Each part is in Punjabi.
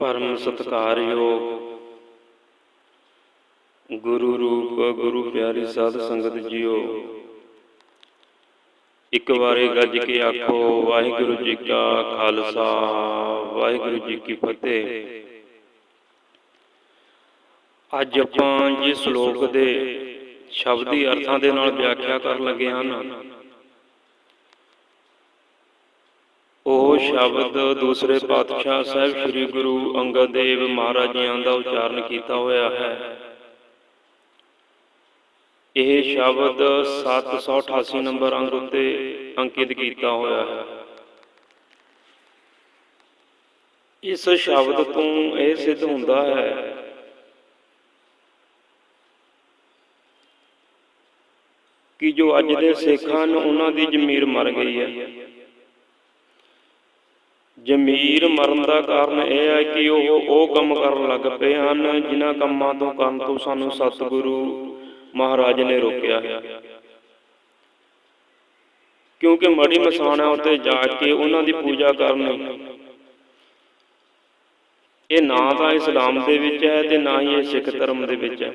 ਪਰਮ ਸਤਿਕਾਰਯੋਗ। ਗੁਰੂ ਰੂਪ, ਗੁਰੂ ਪਿਆਰੀ ਸਾਧ ਸੰਗਤ ਜੀਓ। ਇੱਕ ਵਾਰੀ ਗੱਜ ਕੇ ਆਖੋ, ਵਾਹਿਗੁਰੂ ਜੀ ਕਾ ਖਾਲਸਾ, ਵਾਹਿਗੁਰੂ ਜੀ ਕੀ ਫਤਿਹ। ਅੱਜ ਆਪਾਂ ਜਿਸ ਸ਼ਲੋਕ ਦੇ ਸ਼ਬਦੀ ਅਰਥਾਂ ਦੇ ਨਾਲ ਵਿਆਖਿਆ ਕਰਨ ਲੱਗੇ ਹਨ ਉਹ ਸ਼ਬਦ ਦੂਸਰੇ ਪਾਤਸ਼ਾਹ ਸਾਹਿਬ ਸ੍ਰੀ ਗੁਰੂ ਅੰਗਦ ਦੇਵ ਮਹਾਰਾਜ ਜੀਆਂ ਦਾ ਉਚਾਰਨ ਕੀਤਾ ਹੋਇਆ ਹੈ। ਇਹ ਸ਼ਬਦ 788 ਨੰਬਰ ਅੰਗ ਉੱਤੇ ਅੰਕਿਤ ਕੀਤਾ ਹੋਇਆ ਹੈ। ਇਸ ਸ਼ਬਦ ਤੋਂ ਇਹ ਸਿੱਧ ਹੁੰਦਾ ਹੈ, ਕਿ ਜੋ ਅੱਜ ਦੇ ਸਿੱਖ ਹਨ, ਉਹਨਾਂ ਦੀ ਜ਼ਮੀਰ ਮਰ ਗਈ ਹੈ। ਜ਼ਮੀਰ ਮਰਨ ਦਾ ਕਾਰਨ ਇਹ ਹੈ ਕਿ ਉਹ ਉਹ ਕੰਮ ਕਰਨ ਲੱਗ ਪਏ ਹਨ, ਜਿਨ੍ਹਾਂ ਕੰਮਾਂ ਤੋਂ ਕਰਨ ਤੋਂ ਸਾਨੂੰ ਸਤਿਗੁਰੂ ਮਹਾਰਾਜ ਨੇ ਰੋਕਿਆ ਹੈ। ਕਿਉਂਕਿ ਮੜੀ ਮਸਾਣਾ ਉੱਤੇ ਜਾ ਕੇ ਉਹਨਾਂ ਦੀ ਪੂਜਾ ਕਰਨੀ ਇਹ ਨਾ ਤਾਂ ਇਸਲਾਮ ਦੇ ਵਿੱਚ ਹੈ ਤੇ ਨਾ ਹੀ ਇਹ ਸਿੱਖ ਧਰਮ ਦੇ ਵਿੱਚ ਹੈ।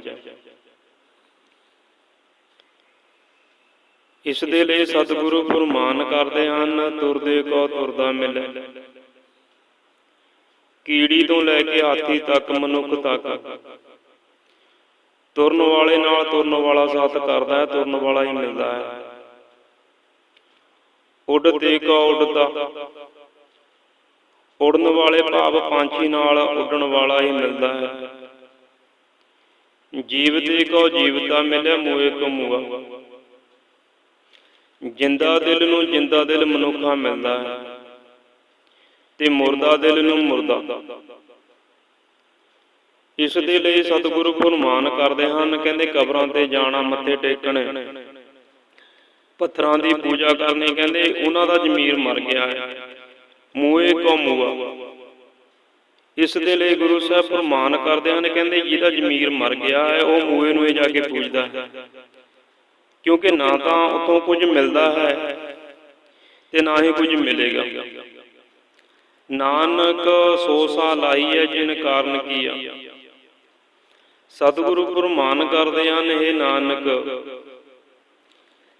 ਇਸ ਦੇ ਲਈ ਸਤਿਗੁਰੂ ਫਰਮਾਨ ਕਰਦੇ ਹਨ ਤੁਰਦੇ ਕੋ ਤੁਰਦਾ ਮਿਲੇ। ਕੀੜੀ ਤੋਂ ਲੈ ਕੇ ਹਾਥੀ ਤੱਕ, ਮਨੁੱਖ ਤੱਕ। ਤੁਰਨ ਵਾਲੇ ਨਾਲ ਤੁਰਨ ਵਾਲਾ ਸਾਥ ਕਰਦਾ ਹੈ, ਤੁਰਨ ਵਾਲਾ ਹੀ ਮਿਲਦਾ ਹੈ। ਉੱਡਦੇ ਕੋ ਉੱਡਦਾ। ਉੜਨ ਵਾਲੇ ਭਾਵ ਪੰਛੀ ਨਾਲ ਉੱਡਣ ਵਾਲਾ ਹੀ ਮਿਲਦਾ ਹੈ। ਜੀਵ ਤੇ ਕੋ ਜੀਵਤਾ ਮਿਲਿਆ ਮੋਏ ਕੋ ਮੂਆ ਜਿੰਦਾ ਦਿਲ ਨੂੰ ਜਿੰਦਾ ਦਿਲ ਮਨੁੱਖਾ ਮਿਲਦਾ ਹੈ। ਤੇ ਮੁਰਦਾ ਦਿਲ ਨੂੰ ਮੁਰਦਾ। ਇਸ ਦੇ ਲਈ ਸਤਿਗੁਰੂ ਫਰਮਾਨ ਕਰਦੇ ਹਨ, ਕਹਿੰਦੇ ਕਬਰਾਂ ਤੇ ਜਾਣਾ, ਮੱਥੇ ਟੇਕਣੇ। ਪੱਥਰਾਂ ਦੀ ਪੂਜਾ ਕਰਨੀ, ਕਹਿੰਦੇ ਉਹਨਾਂ ਦਾ ਜ਼ਮੀਰ ਮਰ ਗਿਆ ਹੈ। ਮੂਏ ਕੋ ਮੂਆ ਇਸ ਦੇ ਲਈ ਗੁਰੂ ਸਾਹਿਬ ਫਰਮਾਨ ਕਰਦੇ ਹਨ, ਕਹਿੰਦੇ ਜਿਹਦਾ ਜ਼ਮੀਰ ਮਰ ਗਿਆ ਹੈ, ਉਹ ਮੂਏ ਨੂੰ ਹੀ ਜਾ ਕੇ ਪੂਜਦਾ ਹੈ। ਕਿਉਂਕਿ ਨਾ ਤਾਂ ਉਥੋਂ ਕੁਝ ਮਿਲਦਾ ਹੈ ਤੇ ਨਾ ਹੀ ਕੁਝ ਮਿਲੇਗਾ। ਨਾਨਕ ਸੋਸਾ ਲਾਈ ਹੈ ਜਿਨ ਕਾਰਨ ਕੀਆ। ਸਤਿਗੁਰੂ ਫਰਮਾਨ ਕਰਦੇ ਹਨ ਇਹ ਨਾਨਕ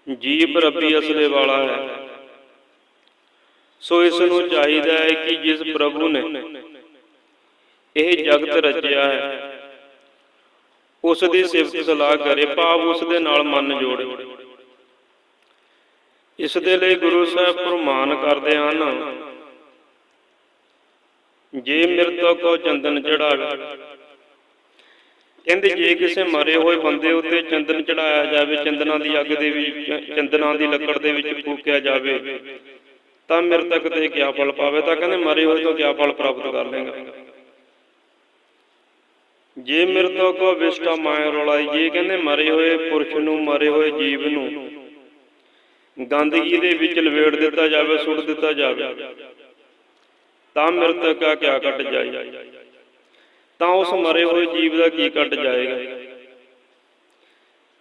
ਜੀਵ ਰੱਬੀ ਅਸਲੇ ਵਾਲਾ ਹੈ। ਸੋ ਇਸ ਨੂੰ ਚਾਹੀਦਾ ਹੈ ਕਿ ਜਿਸ ਪ੍ਰਭੂ ਨੇ ਇਹ ਜਗਤ ਰਚਿਆ ਹੈ ਉਸ ਦੀ ਸਿਫਤ ਸਲਾਹ ਕਰੇ, ਭਾਵ ਉਸ ਦੇ ਨਾਲ ਮਨ ਜੋੜੇ। ਇਸ ਦੇ ਲਈ ਗੁਰੂ ਸਾਹਿਬ ਪ੍ਰਮਾਨ ਕਰਦੇ ਹਨ ਜੇ ਮਿਰਤੋ ਕੋ ਚੰਦਨ ਚੜਾਵੇ ਕਹਿੰਦੇ ਜੇ ਕਿਸੇ ਮਰੇ ਹੋਏ ਬੰਦੇ ਉੱਤੇ ਚੰਦਨ ਚੜਾਇਆ ਜਾਵੇ, ਚੰਦਨਾਂ ਦੀ ਅੱਗ ਦੇ ਵਿੱਚ, ਚੰਦਨਾਂ ਦੀ ਲੱਕੜ ਦੇ ਵਿੱਚ ਫੂਕਿਆ ਜਾਵੇ, ਤਾਂ ਮਿਰਤਕ ਤੇ ਕਿਆ ਫਲ ਪਾਵੇ? ਤਾਂ ਕਹਿੰਦੇ ਮਰੇ ਹੋਏ ਤੋਂ ਕਿਆ ਫਲ ਪ੍ਰਾਪਤ ਕਰ ਲੇਗਾ ਜੇ ਮਿਰਤੋ ਕੋ ਵਿਸ਼ਟਾ ਮਾਇਆ ਰੋਲਾਈ ਜੇ ਕਹਿੰਦੇ ਮਰੇ ਹੋਏ ਪੁਰਸ਼ ਨੂੰ, ਮਰੇ ਹੋਏ ਜੀਵ ਨੂੰ, ਗੰਦਗੀ ਦੇ ਵਿੱਚ ਲਵੇੜ ਦਿੱਤਾ ਜਾਵੇ, ਸੁੱਟ ਦਿੱਤਾ ਜਾਵੇ ਤਾਂ ਮਿਰਤਕ ਕਾ ਕਿਆ ਕੱਟ ਜਾਏ? ਤਾਂ ਉਸ ਮਰੇ ਹੋਏ ਜੀਵ ਦਾ ਕੀ ਕੱਟ ਜਾਏਗਾ?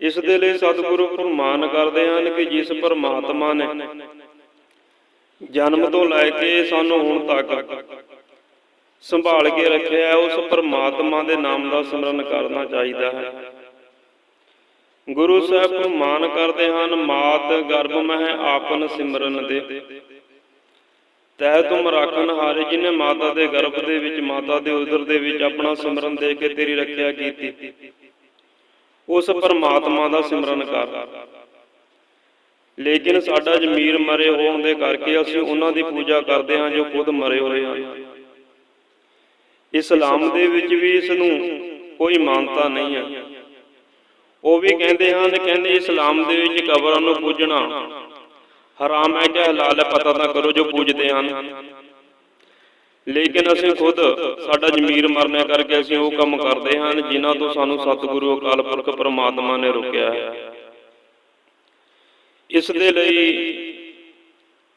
ਇਸ ਦੇ ਲਈ ਸਤਿਗੁਰੂ ਫਰਮਾਨ ਕਰਦੇ ਹਨ ਕਿ ਜਿਸ ਪਰਮਾਤਮਾ ਨੇ ਜਨਮ ਤੋਂ ਲੈ ਕੇ ਸਾਨੂੰ ਹੁਣ ਤੱਕ ਸੰਭਾਲ ਕੇ ਰੱਖਿਆ ਹੈ, ਉਸ ਪਰਮਾਤਮਾ ਦੇ ਨਾਮ ਦਾ ਸਿਮਰਨ ਕਰਨਾ ਚਾਹੀਦਾ ਹੈ। ਗੁਰੂ ਸਾਹਿਬ ਫਰਮਾਨ ਕਰਦੇ ਹਨ, ਮਾਤ ਗਰਭ ਮਹਿ ਆਪਨ ਸਿਮਰਨ ਦੇ। ਤੈ ਤੁਮ ਰਾਖਨ ਹਾਰੇ ਜਿਨੇ ਮਾਤਾ ਦੇ ਗਰਭ ਦੇ ਵਿੱਚ, ਮਾਤਾ ਦੇ ਉਦਰ ਦੇ ਵਿੱਚ ਆਪਣਾ ਸਿਮਰਨ ਦੇ ਕੇ ਤੇਰੀ ਰੱਖਿਆ ਕੀਤੀ। ਉਸ ਪਰਮਾਤਮਾ ਦਾ ਸਿਮਰਨ ਕਰ। ਲੇਕਿਨ ਸਾਡਾ ਜ਼ਮੀਰ ਮਰੇ ਹੋਣ ਦੇ ਕਰਕੇ ਅਸੀਂ ਉਹਨਾਂ ਦੀ ਪੂਜਾ ਕਰਦੇ ਹਾਂ ਜੋ ਖੁਦ ਮਰੇ ਹੋਏ ਹਨ। ਇਸਲਾਮ ਦੇ ਵਿੱਚ ਵੀ ਇਸ ਨੂੰ ਕੋਈ ਮਾਨਤਾ ਨਹੀਂ ਹੈ। ਉਹ ਵੀ ਕਹਿੰਦੇ ਹਨ, ਕਹਿੰਦੇ ਇਸਲਾਮ ਦੇ ਵਿੱਚ ਕਬਰਾਂ ਨੂੰ ਪੂਜਣਾ। ਹਰਾਮ ਹੈ ਕਿ ਹਲਾਲ ਹੈ, ਪਤਾ ਤਾਂ ਕਰੋ ਜੋ ਪੂਜਦੇ ਹਨ। ਲੇਕਿਨ ਅਸੀਂ ਖੁਦ ਸਾਡਾ ਜ਼ਮੀਰ ਮਰਨੇ ਕਰਕੇ ਅਸੀਂ ਉਹ ਕੰਮ ਕਰਦੇ ਹਨ ਜਿਨ੍ਹਾਂ ਤੋਂ ਸਾਨੂੰ ਸਤਿਗੁਰੂ ਅਕਾਲ ਪੁਰਖ ਪਰਮਾਤਮਾ ਨੇ ਰੋਕਿਆ ਹੈ। ਇਸ ਦੇ ਲਈ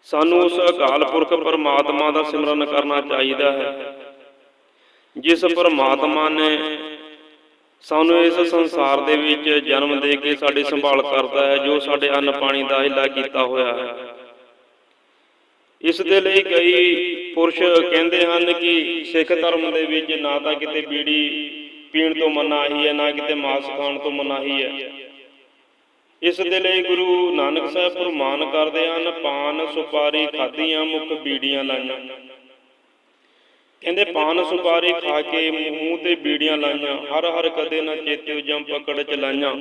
ਸਾਨੂੰ ਉਸ ਅਕਾਲ ਪੁਰਖ ਪਰਮਾਤਮਾ ਦਾ ਸਿਮਰਨ ਕਰਨਾ ਚਾਹੀਦਾ ਹੈ। ਜਿਸ ਪਰਮਾਤਮਾ ਨੇ ਸਾਨੂੰ ਇਸ ਸੰਸਾਰ ਦੇ ਵਿੱਚ ਜਨਮ ਦੇ ਕੇ ਸਾਡੀ ਸੰਭਾਲ ਕਰਦਾ ਹੈ, ਜੋ ਸਾਡੇ ਅੰਨ ਪਾਣੀ ਦਾ ਹਿੱਲਾ ਕੀਤਾ ਹੋਇਆ ਹੈ। ਇਸ ਦੇ ਲਈ ਕਈ ਪੁਰਸ਼ ਕਹਿੰਦੇ ਹਨ ਕਿ ਸਿੱਖ ਧਰਮ ਦੇ ਵਿੱਚ ਨਾ ਤਾਂ ਕਿਤੇ ਬੀੜੀ ਪੀਣ ਤੋਂ ਮਨਾਹੀ ਹੈ, ਨਾ ਕਿਤੇ ਮਾਸ ਖਾਣ ਤੋਂ ਮਨਾਹੀ ਹੈ। ਇਸ ਦੇ ਲਈ ਗੁਰੂ ਨਾਨਕ ਸਾਹਿਬ ਫਰਮਾਨ ਕਰਦੇ ਹਨ, ਪਾਨ, ਸੁਪਾਰੀ ਖਾਦੀਆਂ ਮੁਖ ਬੀੜੀਆਂ ਲਾਈਆਂ। ਕਹਿੰਦੇ ਪਾਨ ਸੁਪਾਰੀ ਖਾ ਕੇ ਮੂੰਹ ਤੇ ਬੀੜੀਆਂ ਲਾਈਆਂ। ਹਰ ਹਰ ਕਦੇ ਨਾ ਚੇਤਿਓ ਜਮ ਪਕੜ ਚ ਲਾਈਆਂ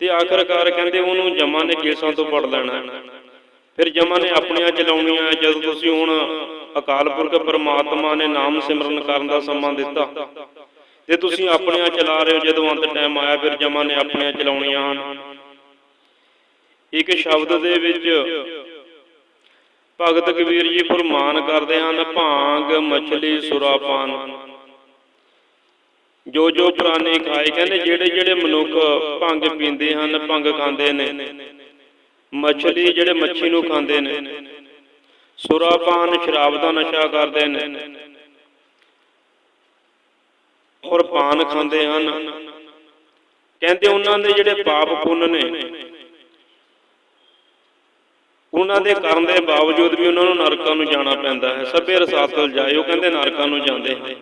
ਤੇ ਆਖਰਕਾਰ ਕਹਿੰਦੇ ਉਹਨੂੰ ਜਮਾਂ ਨੇ ਕੇਸਾਂ ਤੋਂ ਫੜ ਲੈਣਾ। ਫਿਰ ਜਮਾਂ ਨੇ ਆਪਣੀਆਂ ਚਲਾਉਣੀਆਂ। ਜਦੋਂ ਤੁਸੀਂ ਹੁਣ ਅਕਾਲ ਪੁਰਖ ਪਰਮਾਤਮਾ ਨੇ ਨਾਮ ਸਿਮਰਨ ਕਰਨ ਦਾ ਸਮਾਂ ਦਿੱਤਾ। ਤੇ ਤੁਸੀਂ ਆਪਣੀਆਂ ਚਲਾ ਰਹੇ ਹੋ। ਜਦੋਂ ਅੰਤ ਟਾਈਮ ਆਇਆ ਫਿਰ ਜਮਾਂ ਨੇ ਆਪਣੀਆਂ ਚਲਾਉਣੀਆਂ ਇੱਕ ਸ਼ਬਦ ਦੇ ਵਿੱਚ ਭਗਤ ਕਬੀਰ ਜੀ ਫਰਮਾਨ ਕਰਦੇ ਹਨ, ਭਾਂਗ, ਮਛਲੀ, ਸੁਰਾਪਾਨ। ਜੋ ਜੋ ਪ੍ਰਾਨੀ ਖਾਏ ਕਹਿੰਦੇ ਜਿਹੜੇ ਜਿਹੜੇ ਮਨੁੱਖ ਭੰਗ ਪੀਂਦੇ ਹਨ, ਭੰਗ ਖਾਂਦੇ ਨੇ। ਮਛਲੀ ਜਿਹੜੇ ਮੱਛੀ ਨੂੰ ਖਾਂਦੇ ਨੇ। ਸੁਰਾਪਾਨ ਸ਼ਰਾਬ ਦਾ ਨਸ਼ਾ ਕਰਦੇ ਨੇ। ਔਰ ਪਾਨ ਖਾਂਦੇ ਹਨ। ਕਹਿੰਦੇ ਉਹਨਾਂ ਦੇ ਜਿਹੜੇ ਪਾਪ ਪੁੰਨ ਨੇ ਉਹਨਾਂ ਦੇ ਕਰਨ ਦੇ ਬਾਵਜੂਦ ਵੀ ਉਹਨਾਂ ਨੂੰ ਨਰਕਾਂ ਨੂੰ ਜਾਣਾ ਪੈਂਦਾ ਹੈ। ਸਭੇ ਰਸਾਤਲ ਜਾਏ ਉਹ ਕਹਿੰਦੇ ਨਰਕਾਂ ਨੂੰ ਜਾਂਦੇ ਹਨ।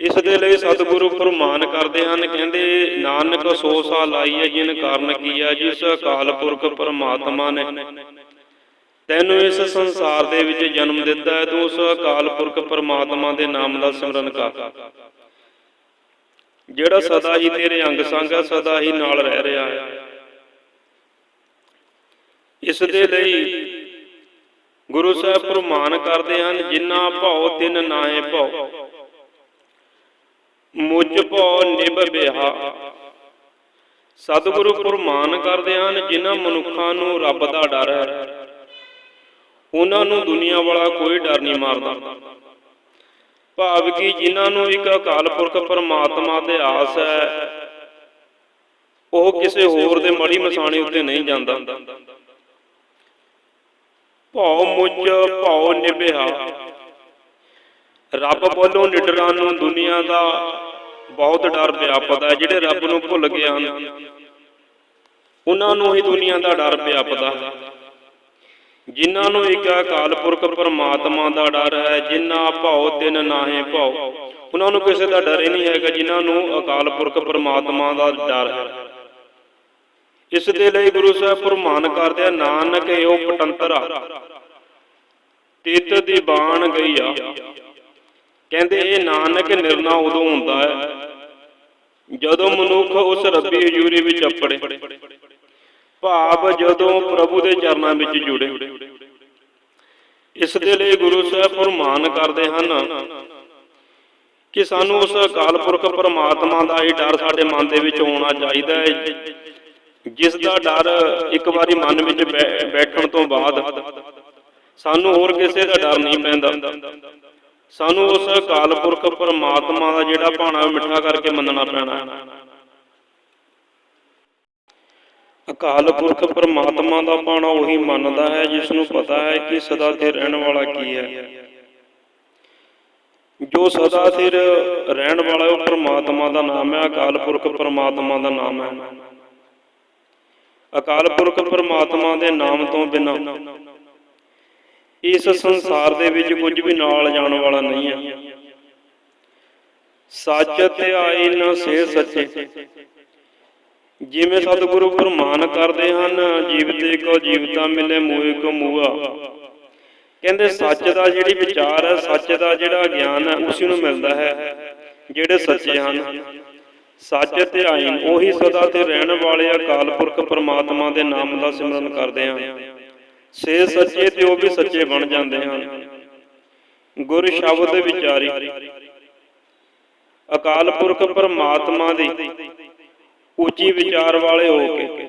ਇਸ ਦੇ ਲਈ ਸਤਿਗੁਰੂ ਫਰਮਾਨ ਕਰਦੇ ਹਨ ਕਹਿੰਦੇ ਨਾਨਕ ਸੋ ਸਾ ਲਾਈ ਹੈ ਜਿਨ ਕਾਰਨ ਕੀਆ ਜਿਸ ਅਕਾਲ ਪੁਰਖ ਪਰਮਾਤਮਾ ਨੇ। ਤੈਨੂੰ ਇਸ ਸੰਸਾਰ ਦੇ ਵਿੱਚ ਜਨਮ ਦਿੱਤਾ ਹੈ ਤੂੰ ਉਸ ਅਕਾਲ ਪੁਰਖ ਪਰਮਾਤਮਾ ਦੇ ਨਾਮ ਦਾ ਸਿਮਰਨ ਕਰ। ਜਿਹੜਾ ਸਦਾ ਹੀ ਤੇਰੇ ਅੰਗ ਸੰਗ ਹੈ ਸਦਾ ਹੀ ਨਾਲ ਰਹਿ ਰਿਹਾ ਹੈ। ਇਸ ਦੇ ਲਈ ਗੁਰੂ ਸਾਹਿਬ ਫਰਮਾਨ ਕਰਦੇ ਹਨ ਜਿਨ੍ਹਾਂ ਭਉ ਤਿਨ ਨਾਹੇ ਭਉ। ਮੁਝ ਭਉ, ਨਿਭ ਬਿਹਾ ਸਤਿਗੁਰੂ ਫਰਮਾਨ ਕਰਦੇ ਹਨ, ਜਿਨ੍ਹਾਂ ਮਨੁੱਖਾਂ ਨੂੰ ਰੱਬ ਦਾ ਡਰ ਹੈ। ਉਹਨਾਂ ਨੂੰ ਦੁਨੀਆ ਵਾਲਾ ਕੋਈ ਡਰ ਨਹੀਂ ਮਾਰਦਾ। ਭਾਵ ਕਿ ਜਿਨ੍ਹਾਂ ਨੂੰ ਇੱਕ ਅਕਾਲ ਪੁਰਖ ਪਰਮਾਤਮਾ ਤੇ ਆਸ ਹੈ, ਉਹ ਕਿਸੇ ਹੋਰ ਦੇ ਮੜੀ ਮਸਾਣੀ ਉੱਤੇ ਨਹੀਂ ਜਾਂਦਾ। ਭਉ ਮੁਝ ਭਉ ਨਿਭਿਆ। ਰੱਬ ਵੱਲੋਂ ਨਿਡਰਾਂ ਨੂੰ ਦੁਨੀਆ ਦਾ ਬਹੁਤ ਡਰ ਵਿਆਪਦਾ ਹੈ, ਜਿਹੜੇ ਰੱਬ ਨੂੰ ਭੁੱਲ ਗਏ ਹਨ। ਉਹਨਾਂ ਨੂੰ ਹੀ ਦੁਨੀਆ ਦਾ ਡਰ ਵਿਆਪਦਾ ਜਿਨ੍ਹਾਂ ਨੂੰ ਇੱਕ ਅਕਾਲ ਪੁਰਖ ਪਰਮਾਤਮਾ ਦਾ ਡਰ ਹੈ, ਜਿਨ੍ਹਾਂ ਭਉ ਤਿਨ ਨਾਹੇ ਭਉ, ਉਹਨਾਂ ਨੂੰ ਕਿਸੇ ਦਾ ਡਰ ਹੀ ਨਹੀਂ ਹੈਗਾ, ਜਿਨ੍ਹਾਂ ਨੂੰ ਅਕਾਲ ਪੁਰਖ ਪਰਮਾਤਮਾ ਦਾ ਡਰ ਹੈ। ਇਸ ਦੇ ਲਈ ਗੁਰੂ ਸਾਹਿਬ ਫਰਮਾਨ ਕਰਦੇ ਆ, ਨਾਨਕ ਇਹੋ ਪਟੰਤਰਾ ਤਿਤ ਦੀ ਬਾਣ ਗਈ ਆ। ਕਹਿੰਦੇ ਇਹ ਨਾਨਕ ਨਿਰਣਾ ਉਦੋਂ ਹੁੰਦਾ ਹੈ ਜਦੋਂ ਮਨੁੱਖ ਉਸ ਰੱਬੀ ਹਜ਼ੂਰੀ ਵਿੱਚ ਆਪੜੇ ਭਾਵ ਜਦੋਂ ਪ੍ਰਭੂ ਦੇ ਚਰਨਾਂ ਵਿੱਚ ਜੁੜੇ। ਇਸ ਦੇ ਲਈ ਗੁਰੂ ਸਾਹਿਬ ਫਰਮਾਨ ਕਰਦੇ ਹਨ ਕਿ ਸਾਨੂੰ ਉਸ ਅਕਾਲ ਪੁਰਖ ਪਰਮਾਤਮਾ ਦਾ ਹੀ ਡਰ ਸਾਡੇ ਮਨ ਦੇ ਵਿੱਚ ਹੋਣਾ ਚਾਹੀਦਾ ਹੈ। ਜਿਸ ਦਾ ਡਰ ਇੱਕ ਵਾਰੀ ਮਨ ਵਿੱਚ ਬੈਠਣ ਤੋਂ ਬਾਅਦ ਸਾਨੂੰ ਹੋਰ ਕਿਸੇ ਦਾ ਡਰ ਨਹੀਂ ਪੈਂਦਾ। ਸਾਨੂੰ ਉਸ ਅਕਾਲ ਪੁਰਖ ਪਰਮਾਤਮਾ ਦਾ ਜਿਹੜਾ ਭਾਣਾ ਮਿੱਠਾ ਕਰਕੇ ਮੰਨਣਾ ਪੈਣਾ। ਅਕਾਲ ਪੁਰਖ ਪਰਮਾਤਮਾ ਦਾ ਬਾਣਾ ਉਹੀ ਮੰਨਦਾ ਹੈ ਜਿਸ ਨੂੰ ਪਤਾ ਹੈ ਕਿ ਸਦਾ ਸਥਿਰ ਰਹਿਣ ਵਾਲਾ ਕੀ ਹੈ। ਜੋ ਸਦਾ ਸਥਿਰ ਰਹਿਣ ਵਾਲਾ ਉਹ ਪਰਮਾਤਮਾ ਦਾ ਨਾਮ ਹੈ ਅਕਾਲ ਪੁਰਖ ਪਰਮਾਤਮਾ ਦਾ ਨਾਮ ਹੈ। ਅਕਾਲ ਪੁਰਖ ਪਰਮਾਤਮਾ ਦੇ ਨਾਮ ਤੋਂ ਬਿਨਾਂ। ਇਸ ਸੰਸਾਰ ਦੇ ਵਿੱਚ ਕੁਝ ਵੀ ਨਾਲ ਜਾਣ ਵਾਲਾ ਨਹੀਂ ਹੈ ਸੱਚ ਧਿਆਈ ਨ ਸੇ ਸੱਚੇ। ਜਿਵੇਂ ਸਤਿਗੁਰੂ ਫਰਮਾਨ ਕਰਦੇ ਹਨ, ਜੀਵਤੇ ਕੋ ਜੀਵਤਾ ਮਿਲੇ ਮੂਏ ਕੋ ਮੂਆ ਕਹਿੰਦੇ ਸੱਚ ਦਾ ਜਿਹੜੀ ਵਿਚਾਰ ਹੈ ਸੱਚ ਦਾ ਜਿਹੜਾ ਗਿਆਨ ਹੈ ਉਸ ਨੂੰ ਮਿਲਦਾ ਹੈ, ਜਿਹੜੇ ਸੱਚੇ ਹਨ। ਸੱਚ ਧਿਆਈਨ ਉਹੀ ਸਦਾ ਤੇ ਰਹਿਣ ਵਾਲੇ ਅਕਾਲ ਪੁਰਖ ਪਰਮਾਤਮਾ ਦੇ ਨਾਮ ਦਾ ਸਿਮਰਨ ਕਰਦੇ ਹਨ ਸੇ ਸੱਚੇ ਤੇ ਉਹ ਵੀ ਸੱਚੇ ਬਣ ਜਾਂਦੇ ਹਨ। ਗੁਰ ਸ਼ਬਦ ਵਿਚਾਰੀ। ਅਕਾਲ ਪੁਰਖ ਪਰਮਾਤਮਾ ਦੀ ਉੱਚੀ ਵਿਚਾਰ ਵਾਲੇ ਹੋ ਕੇ।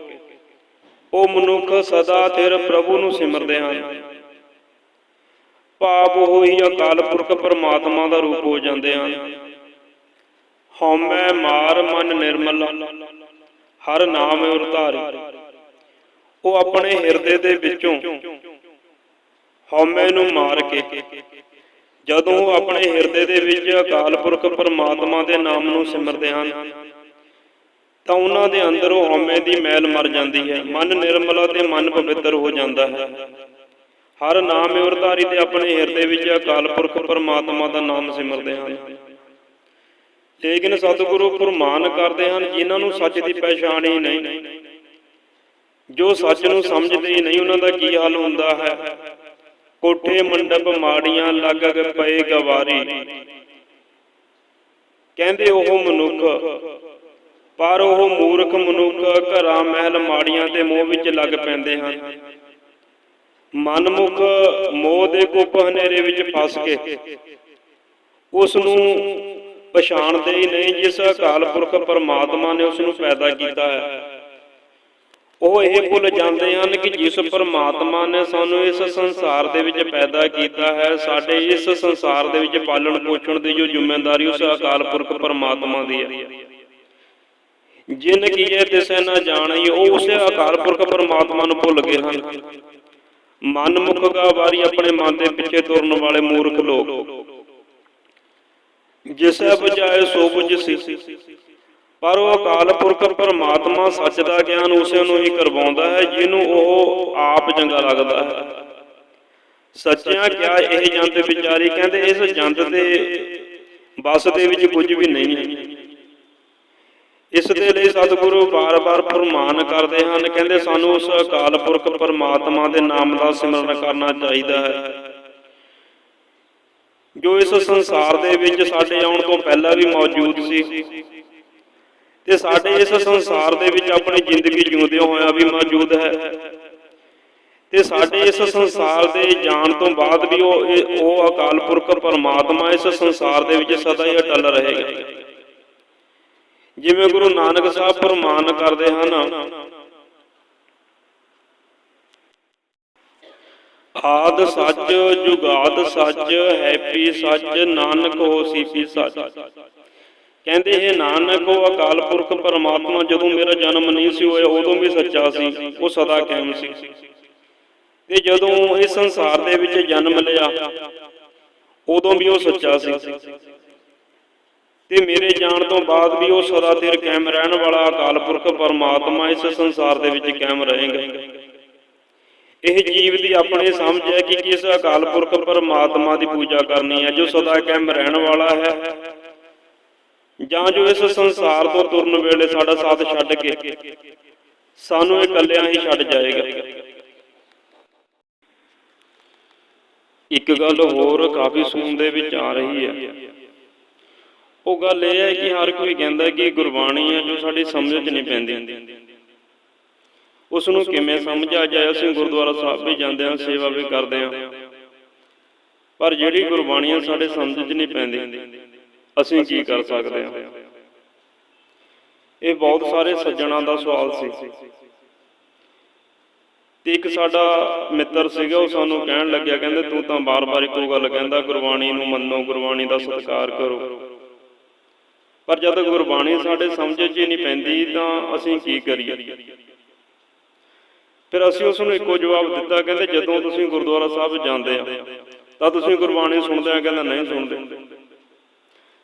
ਉਹ ਮਨੁੱਖ ਸਦਾ ਥਿਰ ਪ੍ਰਭੂ ਨੂੰ ਸਿਮਰਦੇ ਹਨ। ਭਾਵ ਉਹ ਹੀ ਅਕਾਲ ਪੁਰਖ ਪਰਮਾਤਮਾ ਦਾ ਰੂਪ ਹੋ ਜਾਂਦੇ ਹਨ। ਹਉਮੈ ਮਾਰ ਮਨ ਨਿਰਮਲ, ਹਰ ਨਾਮ ਉਰ ਧਾਰੀ। ਉਹ ਆਪਣੇ ਹਿਰਦੇ ਦੇ ਵਿੱਚੋਂ ਹਉਮੈ ਨੂੰ ਮਾਰ ਕੇ, ਜਦੋਂ ਉਹ ਆਪਣੇ ਹਿਰਦੇ ਦੇ ਵਿੱਚ ਅਕਾਲ ਪੁਰਖ ਪਰਮਾਤਮਾ ਦੇ ਨਾਮ ਨੂੰ ਸਿਮਰਦੇ ਹਨ, ਤਾਂ ਉਹਨਾਂ ਦੇ ਅੰਦਰ ਉਹ ਹਉਮੈ ਦੀ ਮੈਲ ਮਰ ਜਾਂਦੀ ਹੈ। ਮਨ ਨਿਰਮਲ ਤੇ ਮਨ ਪਵਿੱਤਰ ਹੋ ਜਾਂਦਾ ਹੈ। ਹਰ ਨਾਮ ਉਰਧਾਰੀ ਤੇ ਆਪਣੇ ਹਿਰਦੇ ਵਿੱਚ ਅਕਾਲ ਪੁਰਖ ਪਰਮਾਤਮਾ ਦਾ ਨਾਮ ਸਿਮਰਦੇ ਹਨ। ਲੇਕਿਨ ਸਤਿਗੁਰੂ ਫਰਮਾਨ ਕਰਦੇ ਹਨ, ਜਿਨ੍ਹਾਂ ਨੂੰ ਸੱਚ ਦੀ ਪਛਾਣ ਹੀ ਨਹੀਂ। ਜੋ ਸੱਚ ਨੂੰ ਸਮਝਦੇ ਹੀ ਨਹੀਂ, ਉਹਨਾਂ ਦਾ ਕੀ ਹਾਲ ਹੁੰਦਾ ਹੈ? ਕੋਠੇ, ਮੰਡਪ, ਮਾੜੀਆਂ ਲੱਗ ਪਏ ਗਵਾਰੀ। ਕਹਿੰਦੇ ਉਹ ਮਨੁੱਖ, ਪਰ ਉਹ ਮੂਰਖ ਮਨੁੱਖ, ਘਰਾਂ, ਮਹਿਲ, ਮਾੜੀਆਂ ਤੇ ਮੋਹ ਵਿੱਚ ਲੱਗ ਪੈਂਦੇ ਹਨ। ਮਨਮੁਖ ਮੋਹ ਦੇ ਕੁੱਪ ਹਨੇਰੇ ਵਿੱਚ ਫਸ ਕੇ ਉਸ ਨੂੰ ਪਛਾਣਦੇ ਹੀ ਨਹੀਂ, ਜਿਸ ਅਕਾਲ ਪੁਰਖ ਪਰਮਾਤਮਾ ਨੇ ਉਸ ਨੂੰ ਪੈਦਾ ਕੀਤਾ ਹੈ। ਉਹ ਇਹ ਭੁੱਲ ਜਾਂਦੇ ਹਨ ਕਿ ਜਿਸ ਪਰਮਾਤਮਾ ਨੇ ਸਾਨੂੰ ਇਸ ਸੰਸਾਰ ਦੇ ਵਿੱਚ ਪੈਦਾ ਕੀਤਾ ਹੈ, ਸਾਡੇ ਇਸ ਸੰਸਾਰ ਦੇ ਵਿੱਚ ਪਾਲਣ ਪੋਸ਼ਣ ਦੀ ਜੋ ਜ਼ਿੰਮੇਵਾਰੀ ਉਸ ਅਕਾਲ ਪੁਰਖ ਪਰਮਾਤਮਾ ਦੀ ਹੈ। ਜਿਨ ਕੀਏ ਤਿਸੈ ਨਾ ਜਾਣੀ ਉਹ ਉਸੇ ਅਕਾਲ ਪੁਰਖ ਪਰਮਾਤਮਾ ਨੂੰ ਭੁੱਲ ਗਏ ਹਨ। ਮਨ ਮੁਖ ਦਾ ਵਾਰੀ ਆਪਣੇ ਮਨ ਦੇ ਪਿੱਛੇ ਤੁਰਨ ਵਾਲੇ ਮੂਰਖ ਲੋਕ। ਜਿਸੈ ਬਜਾਏ ਸੋ ਬੁਝ ਪਰ ਉਹ ਅਕਾਲ ਪੁਰਖ ਪਰਮਾਤਮਾ ਸੱਚ ਦਾ ਗਿਆਨ ਉਸੇ ਨੂੰ ਹੀ ਕਰਵਾਉਂਦਾ ਹੈ, ਜਿਹਨੂੰ ਉਹ ਆਪ ਚੰਗਾ ਲੱਗਦਾ ਹੈ। ਸੱਚਿਆਂ ਕਿਆ ਇਹ ਜੰਤ ਵਿਚਾਰੀ ਕਹਿੰਦੇ, ਇਸ ਜੰਤ ਦੇ ਬਸ ਦੇ ਵਿੱਚ ਕੁਝ ਵੀ ਨਹੀਂ ਹੈ। ਇਸ ਦੇ ਲਈ ਸਤਿਗੁਰੂ ਬਾਰ-ਬਾਰ ਫਰਮਾਨ ਕਰਦੇ ਹਨ, ਕਹਿੰਦੇ ਸਾਨੂੰ ਉਸ ਅਕਾਲ ਪੁਰਖ ਪਰਮਾਤਮਾ ਦੇ ਨਾਮ ਦਾ ਸਿਮਰਨ ਕਰਨਾ ਚਾਹੀਦਾ ਹੈ। ਜੋ ਇਸ ਸੰਸਾਰ ਦੇ ਵਿੱਚ ਸਾਡੇ ਆਉਣ ਤੋਂ ਪਹਿਲਾਂ ਵੀ ਮੌਜੂਦ ਸੀ ਤੇ ਸਾਡੇ ਇਸ ਸੰਸਾਰ ਦੇ ਵਿੱਚ ਆਪਣੀ ਜ਼ਿੰਦਗੀ ਜਿਉਂਦਿਆਂ ਹੋਇਆਂ ਵੀ ਮੌਜੂਦ ਹੈ ਤੇ ਸਾਡੇ ਇਸ ਸੰਸਾਰ ਦੇ ਜਾਣ ਤੋਂ ਬਾਅਦ ਵੀ ਉਹ ਉਹ ਅਕਾਲ ਪੁਰਖ ਪਰਮਾਤਮਾ ਇਸ ਸੰਸਾਰ ਦੇ ਵਿੱਚ ਸਦਾ ਹੀ ਅਟਲ ਰਹੇਗਾ। ਜਿਵੇਂ ਗੁਰੂ ਨਾਨਕ ਸਾਹਿਬ ਫਰਮਾਨ ਕਰਦੇ ਹਨ ਆਦ ਸੱਚ ਜੁਗਾਦ ਸੱਚ ਹੈਪੀ ਸੱਚ ਨਾਨਕ ਹੋਸੀ ਸੱਚ ਕਹਿੰਦੇ ਇਹ ਨਾਨਕ, ਉਹ ਅਕਾਲ ਪੁਰਖ ਪਰਮਾਤਮਾ, ਜਦੋਂ ਮੇਰਾ ਜਨਮ ਨਹੀਂ ਸੀ ਹੋਇਆ, ਉਦੋਂ ਵੀ ਸੱਚਾ ਸੀ। ਉਹ ਸਦਾ ਕਾਇਮ ਸੀ। ਤੇ ਜਦੋਂ ਇਸ ਸੰਸਾਰ ਦੇ ਵਿੱਚ ਜਨਮ ਲਿਆ, ਉਦੋਂ ਵੀ ਉਹ ਸੱਚਾ ਸੀ। ਤੇ ਮੇਰੇ ਜਾਣ ਤੋਂ ਬਾਅਦ ਵੀ ਉਹ ਸਦਾ ਤੇਰ ਕਾਇਮ ਰਹਿਣ ਵਾਲਾ ਅਕਾਲ ਪੁਰਖ ਪਰਮਾਤਮਾ ਇਸ ਸੰਸਾਰ ਦੇ ਵਿੱਚ ਕਾਇਮ ਰਹੇਗਾ। ਇਹ ਜੀਵ ਦੀ ਆਪਣੀ ਸਮਝ ਹੈ ਕਿ ਕਿਸ ਅਕਾਲ ਪੁਰਖ ਪਰਮਾਤਮਾ ਦੀ ਪੂਜਾ ਕਰਨੀ ਹੈ, ਜੋ ਸਦਾ ਕਾਇਮ ਰਹਿਣ ਵਾਲਾ ਹੈ। ਜਾਂ ਜੋ ਇਸ ਸੰਸਾਰ ਤੋਂ ਤੁਰਨ ਵੇਲੇ ਸਾਡਾ ਸਾਥ ਛੱਡ ਕੇ ਸਾਨੂੰ ਇਕੱਲਿਆਂ ਹੀ ਛੱਡ ਜਾਏਗਾ। ਇੱਕ ਗੱਲ ਹੋਰ ਕਾਫੀ ਸੂਨ ਦੇ ਵਿੱਚ ਆ ਰਹੀ ਹੈ। ਉਹ ਗੱਲ ਇਹ ਹੈ ਕਿ ਹਰ ਕੋਈ ਕਹਿੰਦਾ ਕਿ ਗੁਰਬਾਣੀ ਹੈ ਜੋ ਸਾਡੀ ਸਮਝ 'ਚ ਨਹੀਂ ਪੈਂਦੀ। ਉਸ ਨੂੰ ਕਿਵੇਂ ਸਮਝਿਆ ਜਾਏ ਅਸੀਂ ਗੁਰਦੁਆਰਾ ਸਾਹਿਬ ਵੀ ਜਾਂਦੇ ਹਾਂ ਸੇਵਾ ਵੀ ਕਰਦੇ ਹਾਂ। ਪਰ ਜਿਹੜੀ ਗੁਰਬਾਣੀ ਸਾਡੇ ਸਮਝ 'ਚ ਨਹੀਂ ਪੈਂਦੀ। ਅਸੀਂ ਕੀ ਕਰ ਸਕਦੇ ਹਾਂ? ਇਹ ਬਹੁਤ ਸਾਰੇ ਸੱਜਣਾ ਦਾ ਸਵਾਲ ਸੀ। ਤੇ ਇੱਕ ਸਾਡਾ ਮਿੱਤਰ ਸੀਗਾ ਉਹ ਸਾਨੂੰ ਕਹਿਣ ਲੱਗਿਆ ਕਹਿੰਦੇ ਤੂੰ ਤਾਂ ਬਾਰ-ਬਾਰ ਇੱਕੋ ਗੱਲ ਕਹਿੰਦਾ ਗੁਰਬਾਣੀ ਨੂੰ ਮੰਨੋ ਗੁਰਬਾਣੀ ਦਾ ਸਤਿਕਾਰ ਕਰੋ। ਪਰ ਜਦ ਗੁਰਬਾਣੀ ਸਾਡੇ ਸਮਝ 'ਚ ਹੀ ਨਹੀਂ ਪੈਂਦੀ ਤਾਂ ਅਸੀਂ ਕੀ ਕਰੀਏ? ਫਿਰ ਅਸੀਂ ਉਸ ਨੂੰ ਇੱਕੋ ਜਵਾਬ ਦਿੱਤਾ, ਕਹਿੰਦੇ ਜਦੋਂ ਤੁਸੀਂ ਗੁਰਦੁਆਰਾ ਸਾਹਿਬ ਜਾਂਦੇ ਆ, ਤਾਂ ਤੁਸੀਂ ਗੁਰਬਾਣੀ ਸੁਣਦੇ ਆ, ਕਹਿੰਦਾ ਨਹੀਂ ਸੁਣਦੇ।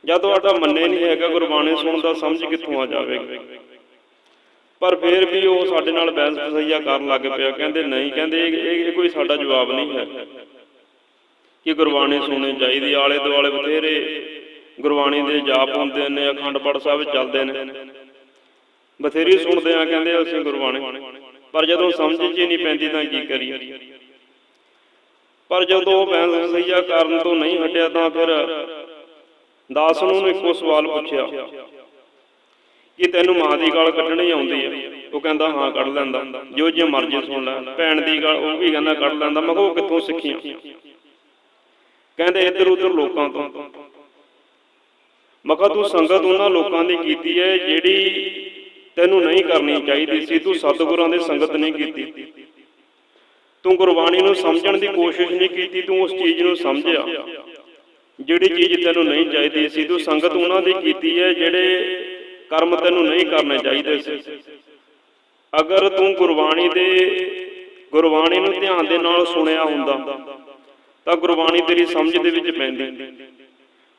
ਜਦ ਤੁਹਾਡਾ ਮੰਨੇ ਨਹੀਂ ਹੈਗਾ, ਗੁਰਬਾਣੀ ਸੁਣਦਾ ਸਮਝ ਕਿੱਥੋਂ ਆ ਜਾਵੇਗੀ? ਪਰ ਫਿਰ ਵੀ ਉਹ ਸਾਡੇ ਨਾਲ ਬਹਿਸ ਫਸਈਆ ਕਰਨ ਲੱਗ ਪਿਆ, ਕਹਿੰਦੇ ਨਹੀਂ, ਕਹਿੰਦੇ ਇਹ ਕੋਈ ਸਾਡਾ ਜਵਾਬ ਨਹੀਂ ਹੈ ਕਿ ਗੁਰਬਾਣੀ ਸੁਣਨੀ ਚਾਹੀਦੀ। ਆਲੇ ਦੁਆਲੇ ਬਥੇਰੇ ਗੁਰਬਾਣੀ ਦੇ ਜਾਪ ਹੁੰਦੇ ਨੇ, ਅਖੰਡ ਪਾਠ ਸਾਹਿਬ ਚੱਲਦੇ ਨੇ। ਬਥੇਰੀ ਸੁਣਦੇ ਆ, ਕਹਿੰਦੇ ਅਸੀਂ ਗੁਰਬਾਣੀ। ਪਰ ਜਦੋਂ ਸਮਝ 'ਚ ਨਹੀਂ ਪੈਂਦੀ ਤਾਂ ਕੀ ਕਰੀਏ? ਪਰ ਜਦੋਂ ਉਹ ਬਹਿਸ ਕਰਨ ਤੋਂ ਨਹੀਂ ਹਟਿਆ ਤਾਂ ਫਿਰ ਦਾਸ ਨੂੰ ਇੱਕੋ ਸਵਾਲ ਪੁੱਛਿਆ ਕਿ ਤੈਨੂੰ ਮਾਂ ਦੀ ਗਾਲ ਕੱਢਣੀ ਆਉਂਦੀ ਹੈ ਉਹ ਕਹਿੰਦਾ, ਹਾਂ, ਕੱਢ ਲੈਂਦਾ। ਜੋ ਜੇ ਮਰਜ਼ੀ ਸੁਣ ਲੈ। ਭੈਣ ਦੀ ਗਾਲ ਉਹ ਵੀ ਕਹਿੰਦਾ, ਕੱਢ ਲੈਂਦਾ। ਮੈਂ ਕਿਹਾ, ਉਹ ਕਿੱਥੋਂ ਸਿੱਖੀਆਂ ਕਹਿੰਦੇ, ਇੱਧਰ ਉੱਧਰ ਲੋਕਾਂ ਤੋਂ। ਮੈਂ ਕਿਹਾ, ਤੂੰ ਸੰਗਤ ਉਹਨਾਂ ਲੋਕਾਂ ਦੀ ਕੀਤੀ ਹੈ ਜਿਹੜੀ ਤੈਨੂੰ ਨਹੀਂ ਕਰਨੀ ਚਾਹੀਦੀ ਸੀ, ਤੂੰ ਸਤਿਗੁਰਾਂ ਦੀ ਸੰਗਤ ਨਹੀਂ ਕੀਤੀ। ਤੂੰ ਗੁਰਬਾਣੀ ਨੂੰ ਸਮਝਣ ਦੀ ਕੋਸ਼ਿਸ਼ ਨਹੀਂ ਕੀਤੀ, ਤੂੰ ਉਸ ਚੀਜ਼ ਨੂੰ ਸਮਝਿਆ। ਜਿਹੜੀ ਚੀਜ਼ ਤੈਨੂੰ ਨਹੀਂ ਚਾਹੀਦੀ ਸੀ, ਤੂੰ ਸੰਗਤ ਉਹਨਾਂ ਦੀ ਕੀਤੀ ਹੈ, ਜਿਹੜੇ ਕਰਮ ਤੈਨੂੰ ਨਹੀਂ ਕਰਨੇ ਚਾਹੀਦੇ ਸੀ। ਅਗਰ ਤੂੰ ਗੁਰਬਾਣੀ ਦੇ, ਗੁਰਬਾਣੀ ਨੂੰ ਧਿਆਨ ਦੇ ਨਾਲ ਸੁਣਿਆ ਹੁੰਦਾ, ਤਾਂ ਗੁਰਬਾਣੀ ਤੇਰੀ ਸਮਝ ਦੇ ਵਿੱਚ ਪੈਂਦੀ।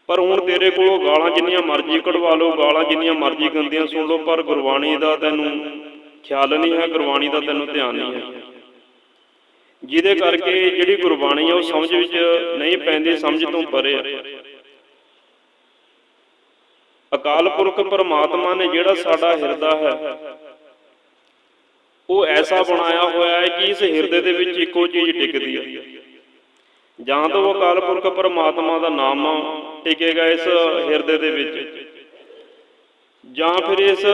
ਪਰ ਹੁਣ ਤੇਰੇ ਕੋਲੋਂ ਗਾਲਾਂ ਜਿੰਨੀਆਂ ਮਰਜ਼ੀ ਕਢਵਾ ਲਓ, ਗਾਲਾਂ ਜਿੰਨੀਆਂ ਮਰਜ਼ੀ ਗੰਦੀਆਂ ਸੁਣ ਲਓ, ਪਰ ਗੁਰਬਾਣੀ ਦਾ ਤੈਨੂੰ ਖਿਆਲ ਨਹੀਂ ਹੈ, ਗੁਰਬਾਣੀ ਦਾ ਤੈਨੂੰ ਧਿਆਨ ਨਹੀਂ ਹੈ। ਜਿਹਦੇ ਕਰਕੇ ਜਿਹੜੀ ਗੁਰਬਾਣੀ ਆ ਉਹ ਸਮਝ ਵਿੱਚ ਨਹੀਂ ਪੈਂਦੀ, ਸਮਝ ਤੋਂ ਪਰੇ ਆ। ਅਕਾਲ ਪੁਰਖ ਪਰਮਾਤਮਾ ਨੇ ਜਿਹੜਾ ਸਾਡਾ ਹਿਰਦਾ ਹੈ, ਉਹ ਐਸਾ ਬਣਾਇਆ ਹੋਇਆ ਹੈ ਕਿ ਇਸ ਹਿਰਦੇ ਦੇ ਵਿੱਚ ਇੱਕੋ ਚੀਜ਼ ਟਿਕਦੀ ਹੈ। ਜਾਂ ਤਾਂ ਉਹ ਅਕਾਲ ਪੁਰਖ ਪਰਮਾਤਮਾ ਦਾ ਨਾਮ ਆ ਟਿਕੇਗਾ ਇਸ ਹਿਰਦੇ ਦੇ ਵਿੱਚ। ਜਾਂ ਫਿਰ ਇਸ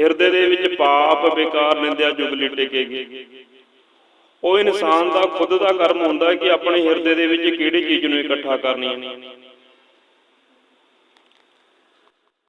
ਹਿਰਦੇ ਦੇ ਵਿੱਚ ਪਾਪ, ਵਿਕਾਰ, ਨਿੰਦਿਆ, ਜੁਗਲੀ ਟਿਕੇਗੀ। ਉਹ ਇਨਸਾਨ ਦਾ ਖੁਦ ਦਾ ਕਰਮ ਹੁੰਦਾ ਕਿ ਆਪਣੇ ਹਿਰਦੇ ਦੇ ਵਿੱਚ ਕਿਹੜੀ ਚੀਜ਼ ਨੂੰ ਇਕੱਠਾ ਕਰਨੀ ਹੈ।